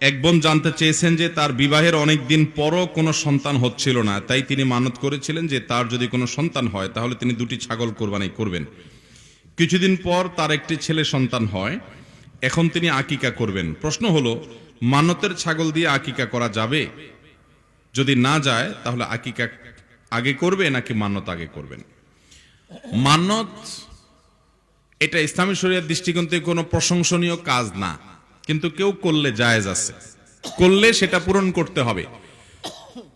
এক বোন জানতে চেয়েছেন যে তার বিবাহের অনেক দিন পরও কোনো সন্তান হচ্ছিল না। তাই তিনি মানত করেছিলেন যে তার যদি কোনো সন্তান হয়, তাহলে তিনি দুটি ছাগল কোরবানি করবেন। কিছুদিন পর তার একটি ছেলে সন্তান হয়। এখন তিনি আকিকা করবেন। প্রশ্ন হলো, মানতের ছাগল দিয়ে আকিকা করা যাবে? যদি না যায়, তাহলে আকিকা আগে করবে নাকি মানত আগে করবেন? মান্যত এটা ইসলামী শরীয়র দৃষ্টিকোণ থেকে কোনো প্রশংসনীয় কাজ না। কিন্তু কেউ করলে জায়েজ আছে। করলে সেটা পূরণ করতে হবে।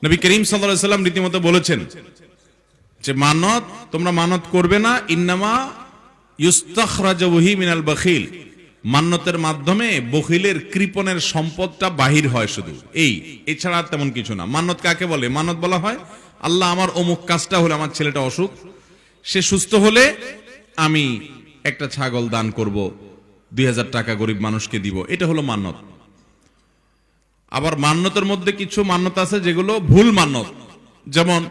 নবী করিম সাল্লাল্লাহু সাল্লাম রীতিমতো বলেছেন যে, মানত, তোমরা মানত করবে না, ইন্নামা ইউস্তাখরাজহি মিনাল বখিল। মান্যতের মাধ্যমে বখিলের কৃপণের সম্পদটা বাহির হয় শুধু। এই, এছাড়া আর তেমন কিছু না। মান্যত কাকে বলে? মানত বলা হয়, আল্লাহ আমার অমুক কাজটা হলে আমার ছেলেটা অসুখ, সে সুস্থ হলে আমি একটা ছাগল দান করব। দুই হাজার টাকা গরিব মানুষকে দিব, এটা হলো মান্যত। আবার মান্যতের মধ্যে কিছু মান্যত আছে যেগুলো ভুল মান্যত। যেমন,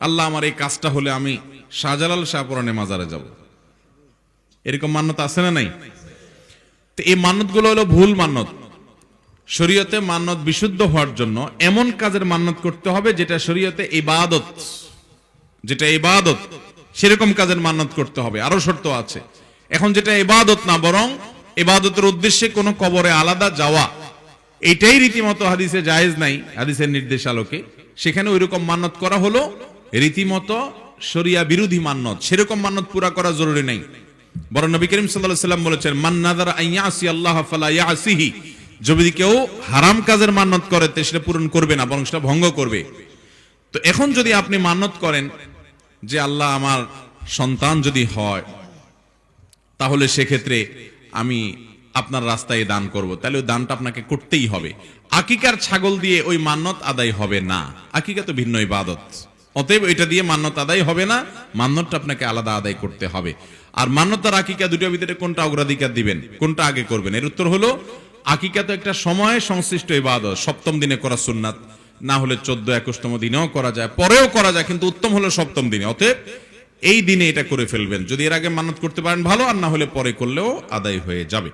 আল্লাহ আমার এই কাজটা হলে আমি শাহজালাল শাহপুরানে মাজারে যাব। এরকম মান্যত আছে না নাই? তো এই মান্যতগুলো হলো ভুল মান্যত। শরীয়তে মান্যত বিশুদ্ধ হওয়ার জন্য এমন কাজের মান্যত করতে হবে যেটা শরীয়তে ইবাদত। যেটা ইবাদত, সেরকম কাজের মান্যত করতে হবে। আরও শর্ত আছে। এখন যেটা ইবাদত না, বরং ইবাদতের উদ্দেশ্যে কোনো কবরে আলাদা যাওয়া, এটাই রীতিমতো হাদিসে জায়েজ নাই, হাদিসের নির্দেশ আলোকে। সেখানে ওই রকম মান্যত করা হলো, রীতিমতো শরিয়া বিরোধী মান্যত, সেরকম মান্যত পুরা করা জরুরি নাই। বরং নবী করিম সাল্লাম বলেছেন মান্নাদার আইয়াসি আল্লাহ ফালা ইয়াসিহি। যদি কেউ হারাম কাজের মান্যত করে সেটা পূরণ করবে না, বরং সেটা ভঙ্গ করবে। তো এখন যদি আপনি মান্যত করেন যে, আল্লাহ আমার সন্তান যদি হয়, তাহলে সেক্ষেত্রে আমি আপনার রাস্তায় দান করব। তাহলে ওই দানটা আপনাকে করতেই হবে। আকিকার ছাগল দিয়ে ওই মান্যত আদায় হবে না। আকিকা তো ভিন্ন ইবাদত। অতএব এটা দিয়ে মান্যত আদায় হবে না, মান্যতটা আপনাকে আলাদা আদায় করতে হবে। আর মান্যত আর আকিকা দুটোর ভিতরে কোনটা অগ্রাধিকার দিবেন, কোনটা আগে করবেন? এর উত্তর হলো, আকিকা তো একটা সময় সংশ্লিষ্ট ইবাদত। সপ্তম দিনে করা সুন্নাত, না হলে চোদ্দ একুশতম দিনেও করা যায়, পরেও করা যায়, কিন্তু উত্তম হলো সপ্তম দিনে। অতএব এই দিনে এটা করে ফেলবেন। যদি এর আগে মানত করতে পারেন ভালো, আর না হলে পরে করলেও আদায় হয়ে যাবে।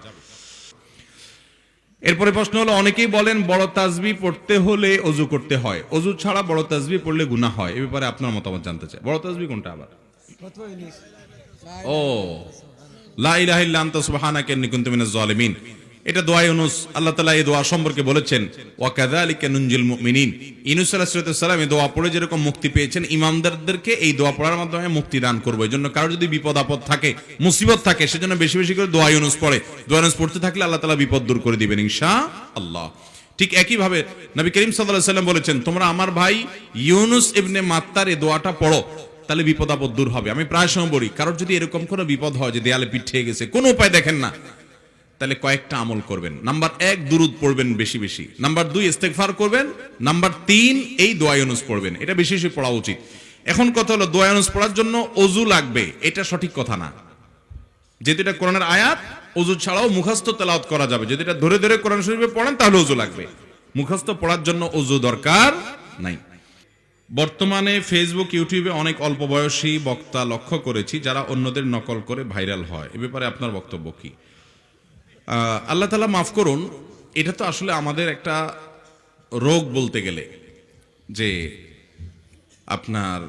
এরপরে প্রশ্ন হলো, অনেকেই বলেন বড় তাজবি পড়তে হলে অজু করতে হয়। অজু ছাড়া বড় তাজবি পড়লে গুনাহ হয়। এ ব্যাপারে আপনার মতামত জানতে চাই। বড় তাজবি কোনটা আবার? ও, লা ইলাহা ইল্লা আনতা সুবহানাকা ইন্নী কুনতু এটা দোয়া ইউনুস, আল্লাহ তাআলা এই দোয়া সম্পর্কে বলেছেন ওয়া কাযালিকা নুনজিল মুমিনিন। ইউনুস আলাইহিস এই দোয়া পড়ে যেরকম মুক্তি পেয়েছেন, ইমামদারদেরকে এই দোয়া পড়ার মাধ্যমে মুক্তি দান করব। এজন্য কারও যদি বিপদ আপদ থাকে, মুসিবত থাকে, সেজন্য বেশি বেশি করে দোয়া ইউনুস পড়ে। দোয়া ইউনুস পড়তে থাকলে আল্লাহ তাআলা বিপদ দূর করে দিবেন, ইনশাআল্লাহ। ঠিক একই ভাবে নবী করিম আলাইহি সাল্লাম বলেছেন, তোমরা আমার ভাই ইউনুস ইবনে মাত্তার এই দোয়াটা পড়ো, তাহলে বিপদ আপদ দূর হবে। আমি প্রায় সময় বলি, কারোর যদি এরকম কোনো বিপদ হয়, যে দেয়ালে পিঠ গেছে, কোনো উপায় দেখেন না। তাহলে কয়েকটা আমল করবেন। নাম্বার এক, দুরুদ পড়বেন বেশি বেশি। নাম্বার দুই, ইস্তেগফার করবেন। নাম্বার তিন, এই দোয়ায়নুস পড়বেন। এটা বেশি বেশি পড়া উচিত। এখন কথা হলো দোয়ায়নুস পড়ার জন্য অজু লাগবে, এটা সঠিক কথা না। যেহেতু এটা কোরআনের আয়াত, অজু ছাড়াও মুখস্থ তেলাওয়াত করা যাবে। যদি এটা ধরে ধরে কোরআন শরীফে পড়েন, তাহলে অজু লাগবে। মুখস্থ পড়ার জন্য অজু দরকার নাই। বর্তমানে ফেসবুক ইউটিউবে অনেক অল্প বয়সী বক্তা লক্ষ্য করেছি, যারা অন্যদের নকল করে ভাইরাল হয়। এ ব্যাপারে আপনার বক্তব্য কি? আল্লাহ তালা মাফ করুন, এটা তো আসলে আমাদের একটা রোগ বলতে গেলে, যে আপনার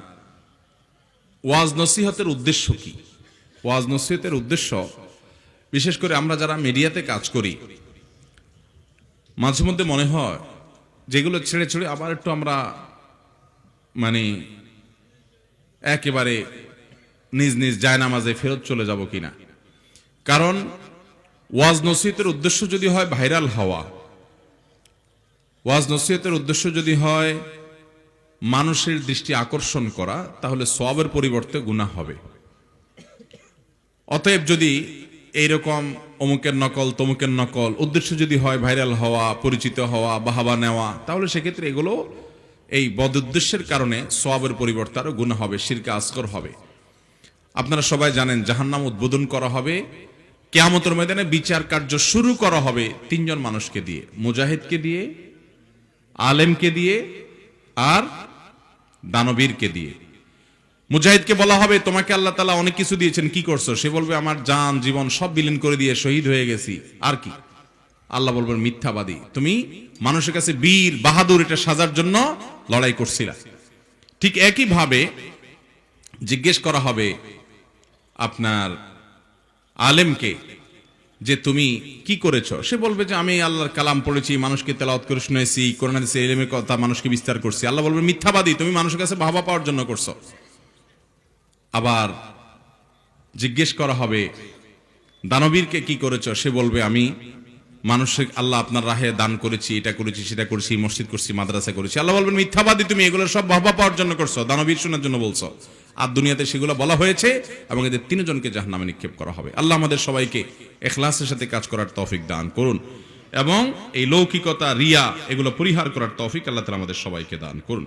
ওয়াজ নসিহতের উদ্দেশ্য কি? ওয়াজ নসিহতের উদ্দেশ্য, বিশেষ করে আমরা যারা মিডিয়াতে কাজ করি, মাঝে মধ্যে মনে হয় যেগুলো ছেড়ে ছেড়ে আবার একটু আমরা মানে একেবারে নিজ নিজ জায়নামাজে ফেরত চলে যাব কিনা। কারণ ওয়াজ নসিহতের উদ্দেশ্য যদি হয় ভাইরাল হওয়া। ওয়াজ নসিহতের উদ্দেশ্য যদি হয় মানুষের দৃষ্টি আকর্ষণ করা, তাহলে সবের পরিবর্তে গুনাহ হবে। অতএব যদি এইরকম অমুকের নকল, তমুকের নকল উদ্দেশ্য যদি হয় ভাইরাল হওয়া, পরিচিত হওয়া, বাহাবা নেওয়া, তাহলে সেক্ষেত্রে এগুলো এই বদ উদ্দেশ্যের কারণে সবের পরিবর্তে আরও গুণা হবে, শিরকে আস্কর হবে। আপনারা সবাই জানেন জাহান্নাম উদ্বোধন করা হবে। কেয়ামতের ময়দানে বিচার কার্য শুরু করা হবে তিনজন মানুষকে দিয়ে, মুজাহিদকে দিয়ে, আলেমকে দিয়ে, আর দানবীরকে দিয়ে। মুজাহিদকে বলা হবে, তোমাকে আল্লাহ তালা অনেক কিছু দিয়েছেন, কি করছ? সে বলবে, আমার জান, জীবন সব বিলীন করে দিয়ে শহীদ হয়ে গেছি। আর কি? আল্লাহ বলবেন, মিথ্যাবাদী। তুমি মানুষের কাছে বীর, বাহাদুর, এটা সাজার জন্য লড়াই করছিলা। ঠিক একই ভাবে জিজ্ঞেস করা হবে আপনার আলেমকে, যে তুমি কি করেছ? সে বলবে যে, আমি আল্লাহর কালাম পড়েছি, মানুষকে তেলাওয়াত করে শুনেছি কোরআন হাদিসে এলেমের কথা মানুষকে বিস্তার করছি। আল্লাহ বলবে, মিথ্যাবাদী, তুমি মানুষের কাছে বাহবা পাওয়ার জন্য করছ। আবার জিজ্ঞেস করা হবে, দানবীরকে কি করেছ? সে বলবে, আমি মানুষের, আল্লাহ আপনার রাহে দান করেছি, এটা করেছি, সেটা করেছি, মসজিদ করছি, মাদ্রাসা করেছি। আল্লাহ বলবেন, মিথ্যাবাদী, তুমি এগুলো সব বাহবা পাওয়ার জন্য করছ, দানবীর শোনার জন্য বলছো। আর দুনিয়াতে সেগুলো বলা হয়েছে এবং এদের তিনজনকে জাহান্নামে নিক্ষেপ করা হবে। আল্লাহ আমাদের সবাইকে এখলাসের সাথে কাজ করার তৌফিক দান করুন এবং এই লৌকিকতা, রিয়া এগুলো পরিহার করার তৌফিক আল্লাহ তালা আমাদের সবাইকে দান করুন।